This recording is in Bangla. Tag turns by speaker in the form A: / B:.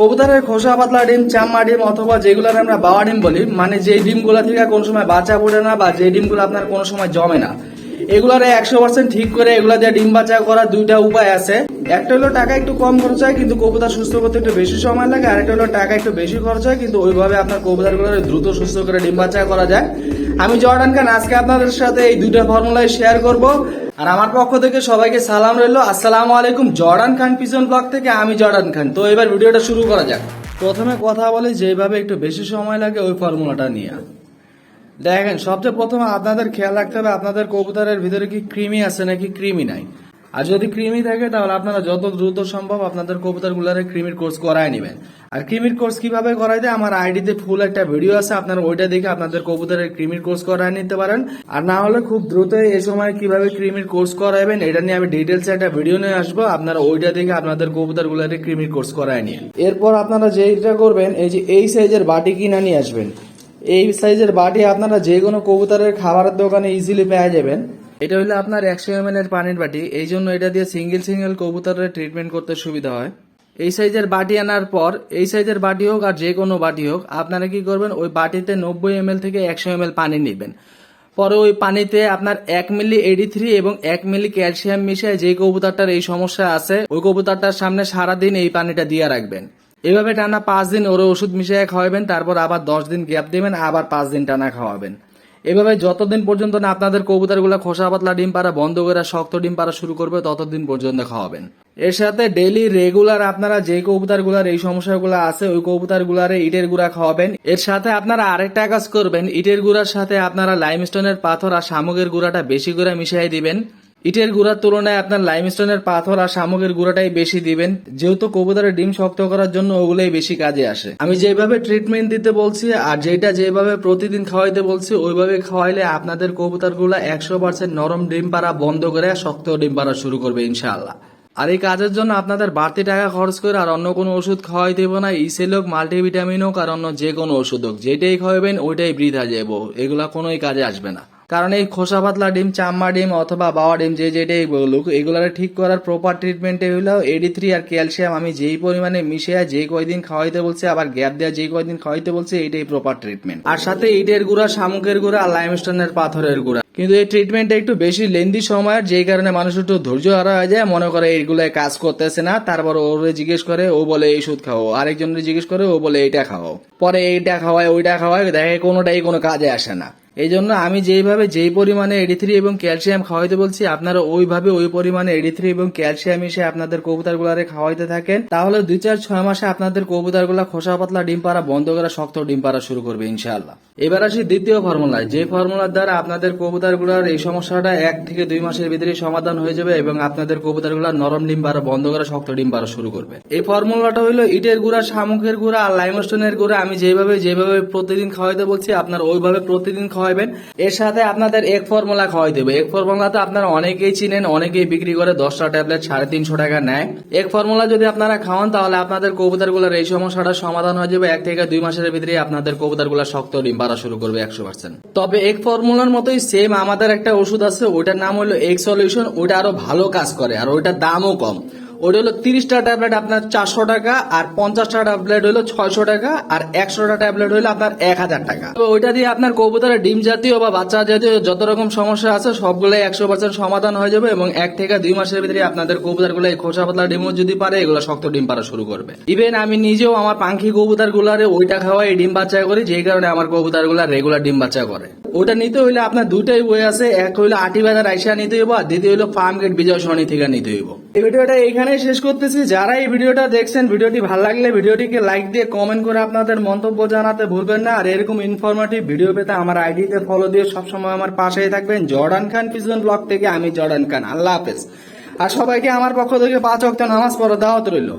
A: কবুতরের খোসা পাতলা ডিম চাম্মা ডিম অথবা যেগুলোর আমরা বাবা ডিম বলি মানে যে ডিমগুলো থেকে কোনো সময় বাচ্চা পড়ে না বা যে ডিমগুলো আপনার কোনো সময় জমে না। এগুলার একশো পার্সেন্ট ঠিক করে এগুলা দিয়ে ডিম বাচ্চা করার দুইটা উপায় আছে। একটা হলো টাকা একটু কম খরচ হয়, কিন্তু কবুতর সুস্থ করতে একটু বেশি সময় লাগে। আর একটা হলো টাকা একটু বেশি খরচ হয়, কিন্তু ওইভাবে আপনার কবুতরগুলো দ্রুত সুস্থ করে ডিম বাচ্চা করা যায়। আমি জর্ডান খান, আজকে আপনাদের সাথে এই দুটো ফর্মুলাই শেয়ার করব। আর আমার পক্ষ থেকে সবাইকে সালাম রইল। আসসালামু আলাইকুম, জর্ডান খান পিজন ব্লগ থেকে আমি জর্ডান খান। তো এবার ভিডিওটা শুরু করা যাক। প্রথমে কথা বলি, যেভাবে একটু বেশি সময় লাগে ওই ফর্মুলাটা নিয়ে। দেখেন, সবচেয়ে প্রথমে আপনাদের খেয়াল রাখতে হবে, আপনাদের কবুতরের ভিতরে কি কৃমি আছে নাকি ক্রিমি নাই। আর যদি কৃমি থাকে, তাহলে আপনারা যত দ্রুত সম্ভব আপনাদের কবুতরগুলোর কৃমির কোর্স করায় নেবেন। আর কৃমির কোর্স কীভাবে করাই দেয়? আমার আইডিতে ফুল একটা ভিডিও আছে, আপনারা ওইটা দেখে আপনাদের কবুতরের কৃমির কোর্স করায় নিতে পারেন। আর না হলে খুব দ্রুত এই সময় কীভাবে কৃমির কোর্স করাবেন, এটা নিয়ে আমি ডিটেলস একটা ভিডিও নিয়ে আসব। আপনারা ওইটা দেখে আপনাদের কবুতরগুলোর কৃমির কোর্স করায় নিন। এরপর আপনারা যেটা করবেন, এই যে এই সাইজের বাটি কিনা নিয়ে আসবেন। এই সাইজের বাটি আপনারা যে কোনো কবুতরের খাবারের দোকানে ইজিলি পেয়ে যাবেন। এটা হলো আপনার একশো এম এর পানির বাটি। এই জন্য এটা দিয়ে সিঙ্গেল সিঙ্গেল কবুতরের ট্রিটমেন্ট করতে সুবিধা হয়। এই সাইজের বাটি আনার পর, এই সাইজের বাটি হোক আর যে কোনো বাটি হোক, আপনারা কি করবেন, ওই বাটিতে নব্বই এম থেকে একশো এম পানি নেবেন। পরে ওই পানিতে আপনার এক মিলি এডি থ্রি এবং এক মিলি ক্যালসিয়াম মিশিয়ে যে কবুতরটার এই সমস্যা আছে, ওই কবুতরটার সামনে সারাদিন এই পানিটা দিয়ে রাখবেন। এভাবে টানা পাঁচ দিন ওর ওষুধ মিশিয়ে খাওয়াবেন, তারপর আবার দশ দিন গ্যাপ দেবেন, আবার পাঁচ দিন টানা খাওয়াবেন। এভাবে যতদিন পর্যন্ত না আপনাদের কবুতরগুলো খোসা পাতলা ডিম পাড়া, বন্ধ করে শক্ত ডিম পাড়া শুরু করবে, ততদিন পর্যন্ত খাওয়াবেন। এর সাথে ডেলি রেগুলার আপনারা যে কবুতরগুলার এই সমস্যাগুলো আছে, ওই কবুতরগুলারে ইটের গুঁড়া খাওয়াবেন। এর সাথে আপনারা আরেকটা কাজ করবেন, ইটের গুঁড়ার সাথে আপনারা লাইমস্টোনের পাথর আর শামুকের গুঁড়াটা বেশি করে মিশিয়ে দিবেন। ইটের গুঁড়ার তুলনায় আপনার লাইমস্টোনের পাথর আর শামুকের গুঁড়াটাই বেশি দিবেন। যেহেতু কবুতরের ডিম শক্ত করার জন্য ওগুলোই বেশি কাজে আসে। আমি যেভাবে ট্রিটমেন্ট দিতে বলছি আর যেটা যেভাবে প্রতিদিন খাওয়াইতে বলছি, ওইভাবে খাওয়াইলে আপনাদের কবুতরগুলো একশো পার্সেন্ট নরম ডিম পাড়া বন্ধ করে শক্ত ডিম পাড়া শুরু করবে ইনশাআল্লাহ। আর এই কাজের জন্য আপনাদের বাড়তি টাকা খরচ করে আর অন্য কোনো ওষুধ খাওয়াই দেবো না। ইসেল হোক মাল্টিভিটামিন হোক আর অন্য যে কোনো ওষুধ হোক, যেটাই খাওয়াবেন ওইটাই বৃথা যাব এগুলা কোনোই কাজে আসবে না। কারণ এই খোসা পাতলা ডিম, চাম্মা ডিম অথবা বাবা ডিম, যে যেটাই বলুক, এগুলার ঠিক করার প্রপার ট্রিটমেন্টে হলো এডি থ্রি আর ক্যালসিয়াম আমি যেই পরিমাণে মিশিয়ে যে কয়দিন খাওয়াইতে বলছি, আবার গ্যাপ দেওয়া যেই কয়দিন খাওয়াইতে বলছি এইটাই প্রপার ট্রিটমেন্ট আর সাথে ইটের গুঁড়া, শামুকের গুঁড়া আর লাইমস্টোনের পাথরের গুঁড়া। কিন্তু এই ট্রিটমেন্টটা একটু বেশি লেন্দি সময়ের, যেই কারণে মানুষ একটু ধৈর্য হারা হয়ে যায়, মনে করে এইগুলাই কাজ করতেছে না তারপর ওরে জিজ্ঞেস করে, ও বলে এই ওষুধ খাও। আরেকজনের জিজ্ঞেস করে, ও বলে এইটা খাও। পরে এইটা খাওয়ায়, ওইটা খাওয়ায়, দেখে কোনোটাই কোনো কাজে আসে না। এই জন্য আমি যেইভাবে যেই পরিমাণে এডি থ্রি এবং ক্যালসিয়াম খাওয়াইতে বলছি, আপনারা ওইভাবে ওই পরিমাণে এডি থ্রি এবং ক্যালসিয়াম এসে আপনাদের কবুতরগুলারে খাওয়াইতে থাকেন। তাহলে দুই চার ছয় মাসে আপনাদের কবুতরগুলা খোসা পাতলা ডিম পাড়া বন্ধ করা শক্ত ডিম পাড়া শুরু করবে, ইনশাআল্লাহ। এবার আসি দ্বিতীয় ফর্মুলায় যে ফর্মুলার দ্বারা আপনাদের কবুতরগুলার এই সমস্যাটা এক থেকে দুই মাসের ভিতরে সমাধান হয়ে যাবে এবং আপনাদের কবুতরগুলা নরম ডিম পাড়া বন্ধ করা শক্ত ডিম পাড়া শুরু করবে। এই ফর্মুলাটা হলো ইটের গুঁড়া, শামুকের গুঁড়া আর লাইমস্টোনের গুঁড়া। আমি যেভাবে যেভাবে প্রতিদিন খাওয়াইতে বলছি, আপনার ওইভাবে প্রতিদিন খাওয়াবেন এর সাথে আপনাদের এক ফর্মুলা খাওয়াই দেবে। এক ফর্মুলা তো আপনারা অনেকেই চিনেন, অনেকেই বিক্রি করে দশটা ট্যাবলেট সাড়ে তিনশো টাকা নেয়। এক ফর্মুলা যদি আপনারা খাওয়ান, তাহলে আপনাদের কবুতরগুলোর এই সমস্যাটা সমাধান হয়ে যাবে। এক থেকে দুই মাসের ভিতরে আপনাদের কবুতরগুলো শক্ত ডিম পাড়া শুরু করবে একশো পার্সেন্ট তবে এক ফর্মুলার মতোই সেম আমাদের একটা ওষুধ আছে, ওইটার নাম হলো এক সলিউশন ওইটা আরও ভালো কাজ করে, আর ওইটার দামও কম। ওটা হলো তিরিশটা ট্যাবলেট আপনার চারশো টাকা আর পঞ্চাশটা ট্যাবলেট হলো ছয়শো টাকা আর একশোটা ট্যাবলেট হলো আপনার এক হাজার টাকা। তো ওইটা দিয়ে আপনার কবুতরের ডিম জাতীয় বা বাচ্চা জাতীয় যত রকম সমস্যা আছে সবগুলোই একশো পার্সেন্ট সমাধান হয়ে যাবে এবং এক থেকে দুই মাসের ভিতরে আপনাদের কবুতরগুলো এই খোসা পাতলা ডিমও যদি পারে, এগুলো শক্ত ডিম পাড়া শুরু করবে। ইভেন আমি নিজেও আমার পাখি কবুতর গুলারে ওইটা খাওয়াই ডিম বাচ্চা করি, যেই কারণে আমার কবুতরগুলা রেগুলার ডিম বাচ্চা করে। ওটা নিতে হইলে আপনার দুটাই বই আছে, এক হইল আটি বাজার আইসা নিতে হইব, আর দ্বিতীয় হইল ফার্ম গেট বিজয় সরণি থেকে নিতে হইব। এই ভিডিওটা এখানে শেষ করতেছি। যারা এই ভিডিওটা দেখছেন, ভিডিওটি ভালো লাগলে ভিডিওটিকে লাইক দিয়ে কমেন্ট করে আপনাদের মন্তব্য জানাতে ভুলবেন না। আর এরকম ইনফরমেটিভ ভিডিও পেতে আমার আইডিতে ফলো দিয়ে সবসময় আমার পাশেই থাকবেন। জর্ডান খান পিজন ব্লগ থেকে আমি জর্ডান খান। আল্লাহ হাফেজ। আর সবাইকে আমার পক্ষ থেকে পাঁচ অক্ট নামাজ পড়া দাওয়াত রইল।